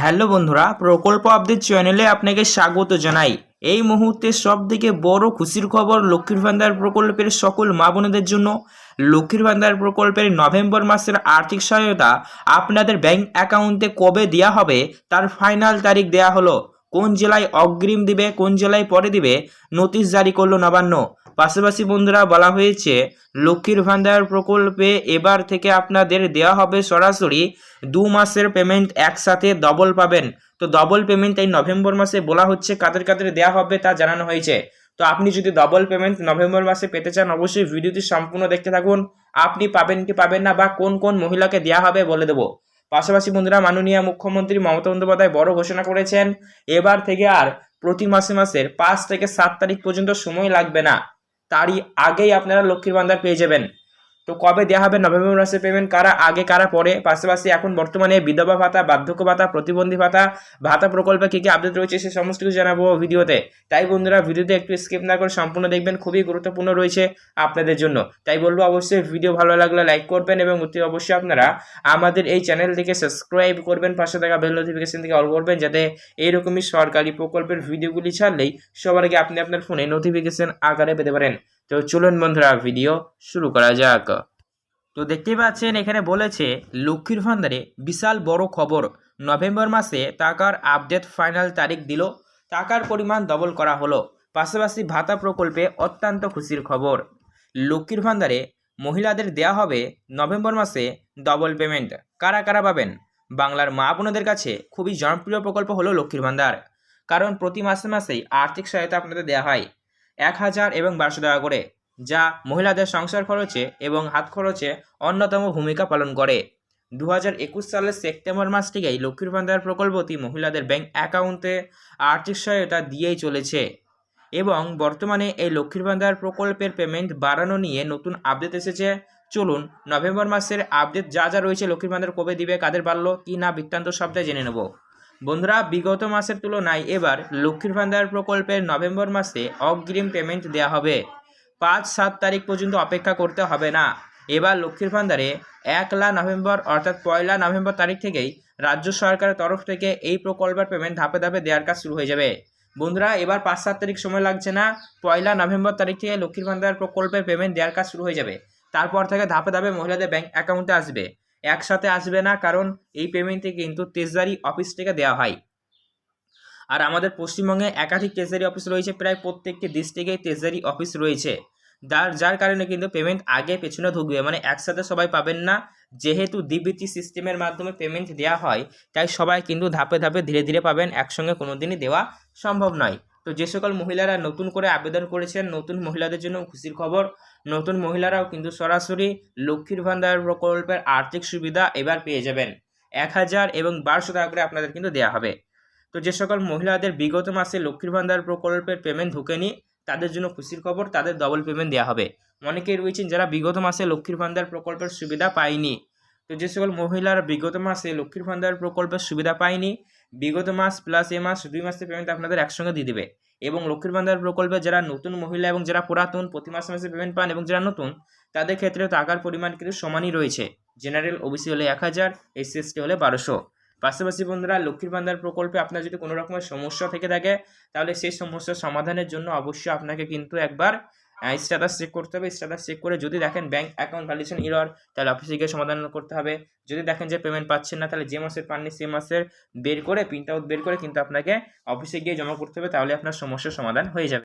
Hello বন্ধুরা, প্রকল্প update চ্যানেলে আপনাকে স্বাগত জানাই। এই মুহূর্তে সব থেকে বড় খুশির খবর লক্ষ্মীর ভান্ডার প্রকল্পের সকল মা বোনেদের জন্য। লক্ষ্মীর ভান্ডার প্রকল্পের নভেম্বর মাসের আর্থিক সহায়তা আপনাদের ব্যাংক অ্যাকাউন্টে কবে দেওয়া হবে, তার ফাইনাল তারিখ দেওয়া হলো। কোন জেলায় অগ্রিম দিবে, কোন জেলায় পরে দিবে, নোটিশ জারি করল নবান্ন। পাশাপাশি বন্ধুরা বলা হয়েছে, লক্ষ্মীর ভান্ডার প্রকল্পে এবার থেকে আপনাদের দেওয়া হবে সরাসরি দু মাসের পেমেন্ট একসাথে ডবল পাবেন। তো ডবল পেমেন্ট এই নভেম্বর মাসে বলা হচ্ছে কাদের কাদের দেওয়া হবে তা জানানো হয়েছে। তো আপনি যদি ডবল পেমেন্ট নভেম্বর মাসে পেতে চান, অবশ্যই ভিডিওটি সম্পূর্ণ দেখতে থাকুন। আপনি পাবেন কি পাবেন না বা কোন কোন মহিলাকে দেওয়া হবে বলে দেবো। পাশাপাশি বন্ধুরা মাননীয় মুখ্যমন্ত্রী মমতা বন্দ্যোপাধ্যায় বড় ঘোষণা করেছেন, এবার থেকে আর প্রতি মাসে মাসের পাঁচ থেকে সাত তারিখ পর্যন্ত সময় লাগবে না। তারই আগেই আপনারা লক্ষ্মীর ভান্ডার পেয়ে যাবেন। তো কবে দেওয়া হবে নভেম্বর মাসের পেমেন্ট কারা, আগে, কারা, পরে? পাশাপাশি এখন বর্তমানে বিধবা ভাতা, বার্ধক্য ভাতা, প্রতিবন্ধী ভাতা ভাতা প্রকল্পে কী কী আপডেট রয়েছে সে সমস্ত কিছু জানাব ভিডিওতে। তাই বন্ধুরা, ভিডিওতে একটু স্কিপ না করে সম্পূর্ণ দেখবেন, খুবই গুরুত্বপূর্ণ রয়েছে আপনাদের জন্য। তাই বলব অবশ্যই ভিডিও ভালো লাগলে লাইক করবেন এবং অতি অবশ্যই আপনারা আমাদের এই চ্যানেলটিকে সাবস্ক্রাইব করবেন, পাশে থাকা বেল নোটিফিকেশন থেকে অল করবেন, যাতে এইরকমই সরকারি প্রকল্পের ভিডিওগুলি ছাড়লেই সবার আগে আপনি আপনার ফোনে নোটিফিকেশন আকারে পেতে পারেন। তো চলুন বন্ধুরা ভিডিও শুরু করা যাক। তো দেখতে পাচ্ছেন, এখানে বলেছে, লক্ষ্মীর ভান্ডারে বিশাল বড় খবর। নভেম্বর মাসে টাকার আপডেট ফাইনাল তারিখ দিল। টাকার পরিমাণ ডবল করা হলো। পাশাপাশি ভাতা প্রকল্পে অত্যন্ত খুশির খবর। লক্ষ্মীর ভান্ডারে মহিলাদের দেয়া হবে নভেম্বর মাসে ডবল পেমেন্ট কারা কারা পাবেন? বাংলার মা বোনদের কাছে খুবই জনপ্রিয় প্রকল্প হলো লক্ষ্মীর ভান্ডার। কারণ প্রতি মাসে মাসেই আর্থিক সহায়তা আপনাদের দেওয়া হয়। এক হাজার এবং বারোশো টাকা করে, যা মহিলাদের সংসার খরচে এবং হাত খরচে অন্যতম ভূমিকা পালন করে। দু হাজার একুশ সালের সেপ্টেম্বর মাস থেকেই লক্ষ্মীর ভান্ডার প্রকল্পটি মহিলাদের ব্যাংক অ্যাকাউন্টে আর্থিক সহায়তা দিয়েই চলেছে এবং বর্তমানে এই লক্ষ্মীর ভান্ডার প্রকল্পের পেমেন্ট বাড়ানো নিয়ে নতুন আপডেট এসেছে। চলুন, নভেম্বর মাসের আপডেট যা যা রয়েছে লক্ষ্মীর ভান্ডার কবে দিবে, কাদের বাড়লো, কি না বৃত্তান্ত সবটাই জেনে নেব। বন্ধুরা, বিগত মাসের তুলনায় এবার লক্ষ্মীর ভান্ডার প্রকল্পের নভেম্বর মাসে অগ্রিম পেমেন্ট দেওয়া হবে। পাঁচ সাত তারিখ পর্যন্ত অপেক্ষা করতে হবে না। এবার লক্ষ্মীর ভান্ডারে একলা নভেম্বর অর্থাৎ পয়লা নভেম্বর তারিখ থেকেই রাজ্য সরকারের তরফ থেকে এই প্রকল্পের পেমেন্ট ধাপে ধাপে দেওয়ার কাজ শুরু হয়ে যাবে। বন্ধুরা, এবার পাঁচ সাত তারিখ সময় লাগছে না। পয়লা নভেম্বর তারিখ থেকে লক্ষ্মীর ভান্ডার প্রকল্পের পেমেন্ট দেওয়ার কাজ শুরু হয়ে যাবে। তারপর থেকে ধাপে ধাপে মহিলাদের ব্যাংক অ্যাকাউন্টে আসবে। একসাথে আসবে না, কারণ এই পেমেন্টটি কিন্তু ট্রেজারি অফিস থেকে দেওয়া হয়। আর আমাদের পশ্চিমবঙ্গে একাধিক ট্রেজারি অফিস রয়েছে, প্রায় প্রত্যেকটি ডিস্ট্রিক্টে ট্রেজারি অফিস রয়েছে। যার যার কারণে কিন্তু পেমেন্ট আগে পেছনে ঢুকবে মানে একসাথে সবাই পাবেন না। যেহেতু ডিবিটি সিস্টেমের মাধ্যমে পেমেন্ট দেওয়া হয়, তাই সবাই কিন্তু ধাপে ধাপে ধীরে ধীরে পাবেন, একসঙ্গে কোনো দিনই দেওয়া সম্ভব নয়। তো যে সকল মহিলারা নতুন করে আবেদন করেছেন, নতুন মহিলাদের জন্য খুশির খবর, নতুন মহিলারাও কিন্তু সরাসরি লক্ষ্মীর ভান্ডার প্রকল্পের আর্থিক সুবিধা এবার পেয়ে যাবেন। এক হাজার এবং বারোশো টাকা করে আপনাদের কিন্তু দেওয়া হবে। তো যে সকল মহিলাদের বিগত মাসে লক্ষ্মীর ভান্ডার প্রকল্পের পেমেন্ট ঢুকেনি, তাদের জন্য খুশির খবর, তাদের ডবল পেমেন্ট দেওয়া হবে। অনেকেই রয়েছেন যারা বিগত মাসে লক্ষ্মীর ভান্ডার প্রকল্পের সুবিধা পায়নি। তো যে সকল মহিলারা বিগত মাসে লক্ষ্মীর ভান্ডার প্রকল্পের সুবিধা পায়নি বিগত মাস প্লাস এ মাস দুই মাসের পেমেন্ট আপনাদের একসঙ্গে দিয়ে দেবে। এবং লক্ষ্মীর ভান্ডার প্রকল্পে যারা নতুন মহিলা এবং যারা পুরাতন প্রতি মাসে মাসে পেমেন্ট পান এবং যারা নতুন, তাদের ক্ষেত্রে টাকার পরিমাণ কিন্তু সমানই রয়েছে। জেনারেল ওবিসি হলে এক হাজার এসসি হলে বারোশো। পাশাপাশি বন্ধুরা, লক্ষ্মীর ভান্ডার প্রকল্পে আপনার যদি কোনো রকমের সমস্যা থেকে থাকে, তাহলে সেই সমস্যার সমাধানের জন্য অবশ্যই আপনাকে কিন্তু একবার স্ট্যাটাস চেক করতে হবে। স্ট্যাটাস চেক করে যদি দেখেন ব্যাঙ্ক অ্যাকাউন্ট ভ্যালিডেশন ইরর তাহলে অফিসে গিয়ে সমাধান করতে হবে। যদি দেখেন যে পেমেন্ট পাচ্ছেন না, তাহলে যে মাসের পাননি সে মাসের বের করে প্রিন্ট আউট বের করে কিন্তু আপনাকে অফিসে গিয়ে জমা করতে হবে, তাহলে আপনার সমস্যার সমাধান হয়ে যাবে।